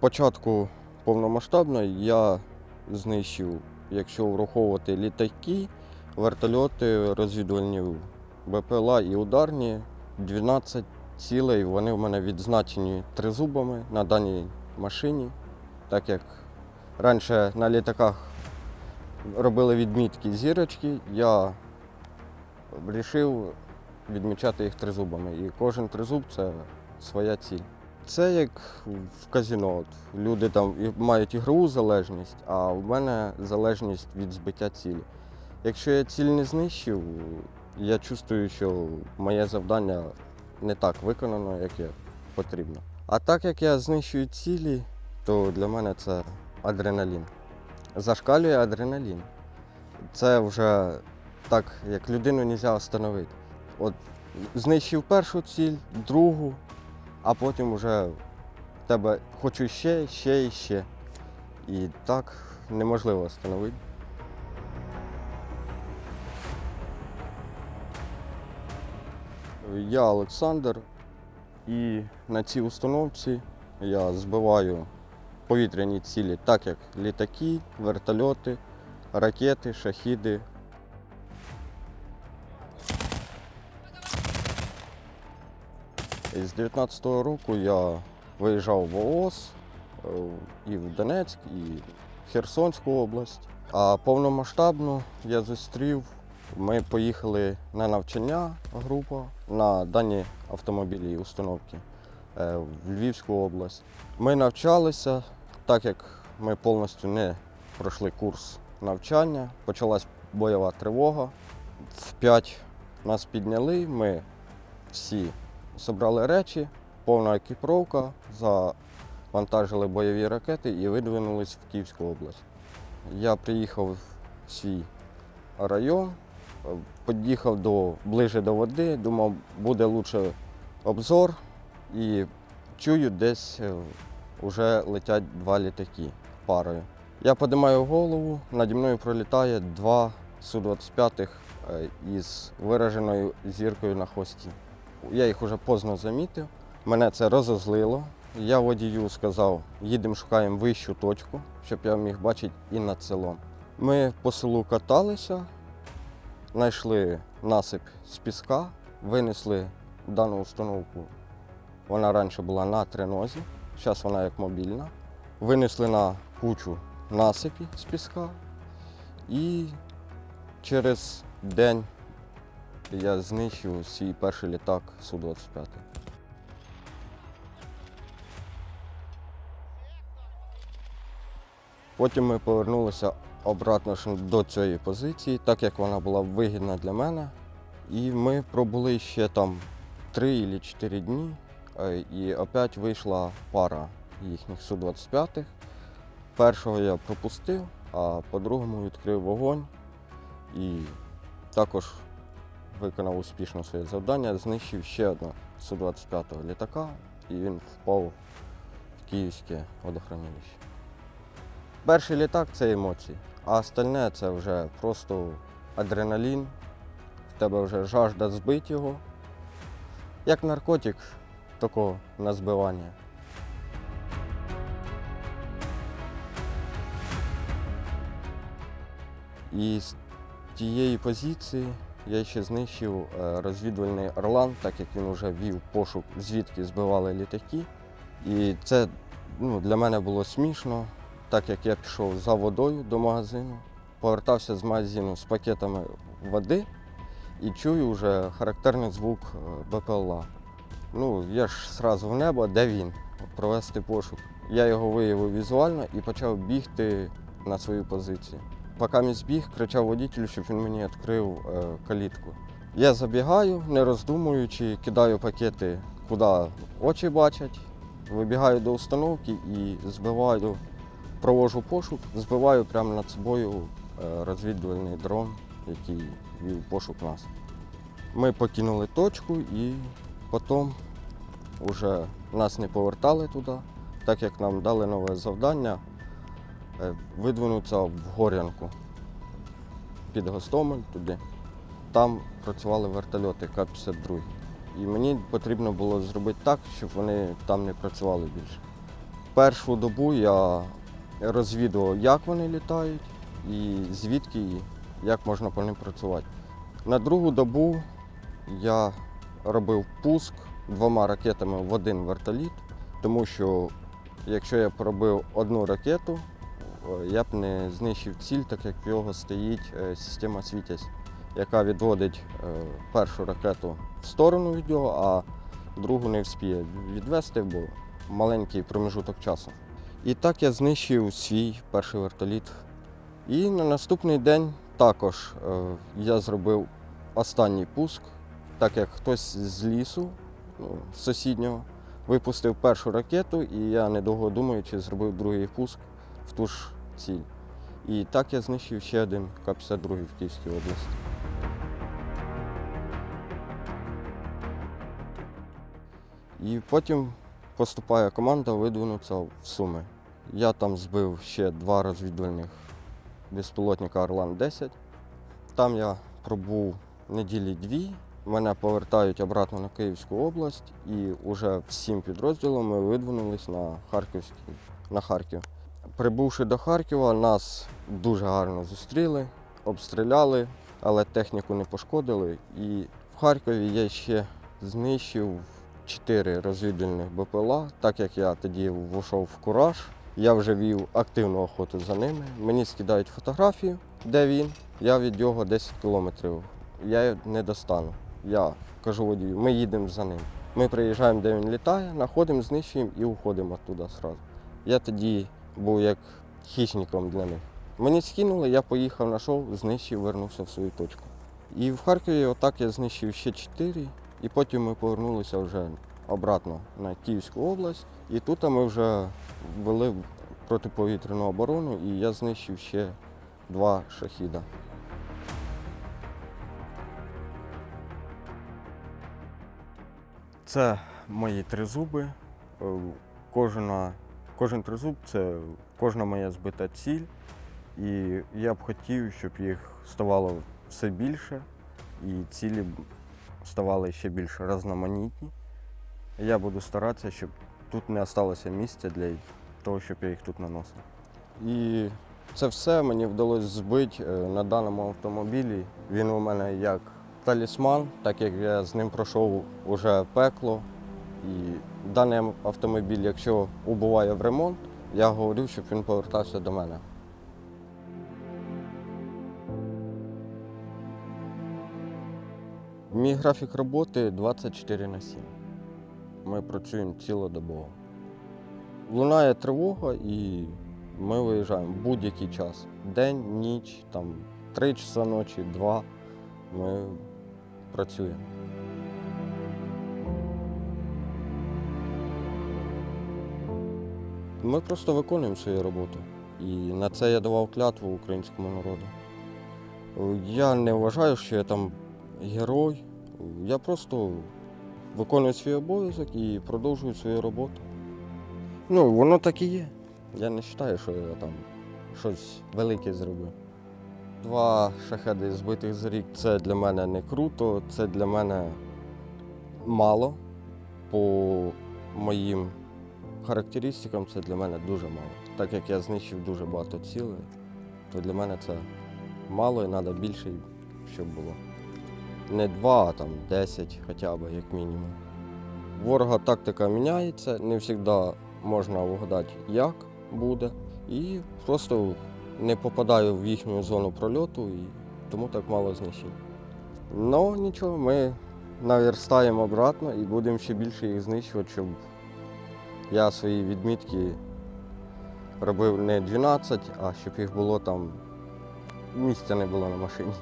початку повномасштабної я знищив, якщо враховувати літаки, вертольоти, розвідувальні БПЛА і ударні, 12 цілей. Вони в мене відзначені тризубами на даній машині, так як раніше на літаках робили відмітки зірочки, я вирішив відмічати їх тризубами. І кожен тризуб це своя ціль. Це як в казино. От Люди там мають ігрову залежність, а в мене залежність від збиття цілі. Якщо я ціль не знищив, я чувствую, що моє завдання не так виконано, як я потрібно. А так як я знищую цілі, то для мене це адреналін. Зашкалює адреналін. Це вже так, як людину не можна встановити. От знищив першу ціль, другу, а потім вже в тебе хочу ще, ще і ще. І так неможливо встановити. Я Олександр, і на цій установці я збиваю повітряні цілі, так як літаки, вертольоти, ракети, шахіди. І з 19-го року я виїжджав в ООС е, і в Донецьк, і в Херсонську область. А повномасштабно я зустрів. Ми поїхали на навчання, група, на дані автомобілі і установки е, в Львівську область. Ми навчалися, так як ми повністю не пройшли курс навчання, почалась бойова тривога. В 5 нас підняли, ми всі зібрали речі, повна екіпровка, завантажили бойові ракети і видвинулись в Київську область. Я приїхав в свій район, е, під'їхав до, ближче до води, думав, буде лучше обзор і чую, десь вже летять два літаки парою. Я піднімаю голову, наді мною пролітає два Су-25 е, із вираженою зіркою на хвості. Я їх вже поздно замітив. Мене це розозлило. Я водію сказав, їдемо шукаємо вищу точку, щоб я міг бачити і над селом. Ми по селу каталися, знайшли насип з піска, винесли дану установку. Вона раніше була на тринозі, зараз вона як мобільна. Винесли на кучу насипі з піска і через день я знищив свій перший літак Су-25. Потім ми повернулися обратно до цієї позиції, так як вона була вигідна для мене. І ми пробули ще там 3 або 4 дні, е, і опять вийшла пара їхніх Су-25. Першого я пропустив, а по-другому відкрив вогонь і також виконав успішно своє завдання, знищив ще одного Су-25 літака, і він впав в київське водохранилище. Перший літак це емоції, а остальне це вже просто адреналін, в тебе вже жажда збити його. Як наркотик такого на збивання. І з тієї позиції я ще знищив е, розвідувальний Орлан, так як він вже вів пошук, звідки збивали літаки. І це ну, для мене було смішно, так як я пішов за водою до магазину, повертався з магазину з пакетами води і чую вже характерний звук е, БПЛА. Ну, я ж одразу в небо, де він? Провести пошук. Я його виявив візуально і почав бігти на свою позицію. Поки мій збіг, кричав водителю, щоб він мені відкрив е, калітку. Я забігаю, не роздумуючи, кидаю пакети, куди очі бачать, вибігаю до установки і збиваю, провожу пошук, збиваю прямо над собою е, розвідувальний дрон, який вів пошук нас. Ми покинули точку і потім вже нас не повертали туди, так як нам дали нове завдання е, видвинутися в Горянку під Гостомель туди. Там працювали вертольоти К-52. І мені потрібно було зробити так, щоб вони там не працювали більше. Першу добу я розвідував, як вони літають і звідки як можна по ним працювати. На другу добу я робив пуск двома ракетами в один вертоліт, тому що якщо я пробив одну ракету, я б не знищив ціль, так як в його стоїть е, система Світязь, яка відводить е, першу ракету в сторону від нього, а другу не вспіє відвести, бо маленький промежуток часу. І так я знищив свій перший вертоліт. І на наступний день також е, я зробив останній пуск, так як хтось з лісу ну, сусіднього випустив першу ракету, і я, недовго думаючи, зробив другий пуск в ту ж ціль. І так я знищив ще один К-52 в Київській області. І потім поступає команда видвинутися в Суми. Я там збив ще два розвідувальних безпілотника Орлан-10. Там я пробув неділі дві. Мене повертають обратно на Київську область і вже всім підрозділом ми видвинулись на Харківський, на Харків. Прибувши до Харкова, нас дуже гарно зустріли, обстріляли, але техніку не пошкодили. І в Харкові я ще знищив чотири розвідувальних БПЛА, так як я тоді вийшов в кураж. Я вже вів активну охоту за ними. Мені скидають фотографію, де він. Я від нього 10 кілометрів. Я його не достану. Я кажу водію, ми їдемо за ним. Ми приїжджаємо, де він літає, знаходимо, знищуємо і уходимо оттуда одразу. Я тоді був як хищником для них. Мені скинули, я поїхав, знайшов, знищив, вернувся в свою точку. І в Харкові отак я знищив ще чотири, і потім ми повернулися вже обратно на Київську область. І тут ми вже ввели протиповітряну оборону, і я знищив ще два шахіда. Це мої тризуби. Е, Кожна, кожен тризуб це кожна моя збита ціль. І я б хотів, щоб їх ставало все більше, і цілі б ставали ще більш різноманітні. Я буду старатися, щоб тут не залишилося місця для того, щоб я їх тут наносив. І це все мені вдалося збити е, на даному автомобілі. Він у мене як талісман, так як я з ним пройшов уже пекло. І даний автомобіль, якщо убуває в ремонт, я говорю, щоб він повертався до мене. Мій графік роботи 24 на 7. Ми працюємо цілодобово. Лунає тривога і ми виїжджаємо будь-який час. День, ніч, там 3 часа ночі, 2. Ми працюємо. Ми просто виконуємо свою роботу. І на це я давав клятву українському народу. Я не вважаю, що я там герой. Я просто виконую свій обов'язок і продовжую свою роботу. Ну, воно так і є. Я не вважаю, що я там щось велике зробив. Два шахеди збитих за рік це для мене не круто, це для мене мало. По моїм характеристикам це для мене дуже мало. Так як я знищив дуже багато цілей, то для мене це мало і треба більше, щоб було. Не два, а там 10 хоча б, як мінімум. Ворога тактика міняється, не завжди можна вгадати, як буде. І просто не попадаю в їхню зону прольоту, і тому так мало знищень. Ну нічого, ми наверстаємо обратно і будемо ще більше їх знищувати, щоб я свої відмітки робив не 12, а щоб їх було там місця не було на машині.